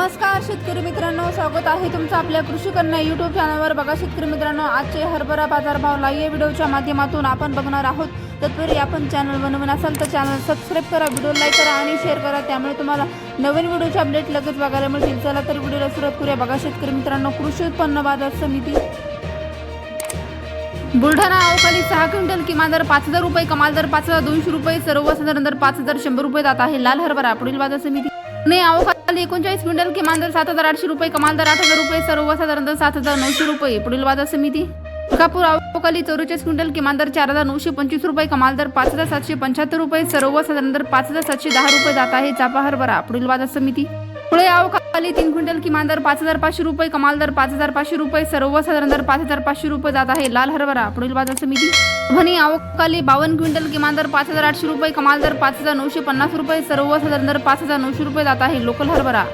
नमस्कार शेतकरी मित्रांनो. स्वागत आहे तुमचं आपल्या कृषी कन्या युट्यूब चॅनलवर बघा शेतकरी मित्रांनो आजचे हरभरा बाजारभाव लाईव्ह व्हिडिओच्या माध्यमातून आपण बघणार आहोत. तत्पूर्वी आपण चॅनल बनवून असाल तर चॅनल सबस्क्राईब करा व्हिडिओ लाईक करा आणि शेअर करा. त्यामुळे तुम्हाला नवीन व्हिडिओचे अपडेट लगेच बघायला मिळतील. चला तर व्हिडिओला सुरुवात करूया. बघा शेतकरी मित्रांनो कृषी उत्पन्न बाजार समिती. बुलढाणा अवकाळी सहा क्विंटल किमान दर पाच हजार रुपये कमाल दर पाच हजार दोनशे रुपये सर्वसाधारण दर पाच हजार शंभर रुपये जात आहे. लाल हरभरा पुढील बाजार समिती. पुणे अवकाळी एकोणचाळीस क्विंटल किमान दर सात हजार आठशे रुपये कमाल दर आठ हजार रुपये सर्वसाधारण दर सात हजार नऊशे रुपये पुढील बाजार समिती कापूर अवकाली चौवेचाळीस क्विंटल किमान दर चार हजार नऊशे पंचवीस रुपये कमाल दर पाच हजार सातशे पंच्याहत्तर रुपये सर्वसाधारण दर पाच हजार सातशे दहा रुपये जात आहे चापा हरभरा पुढील बाजार समिती पुढे अवकाळी तीन क्विंटल किमान दर पाच हजार पाचशे रुपये कमाल दर पाच हजार पाचशे रुपये सर्वसाधारण दर पाच हजार पाचशे रुपये जात आहे. लाल हरभरा पुढील बाजार समिती. म्हणे अवकाळी बावन्न क्विंटल किमान दर पाच हजार आठशे रुपये कमाल दर पाच हजार नऊशे पन्नास रुपये सर्वसाधारण दर पाच हजार नऊशे रुपये जात आहे. लोकल हरभरा.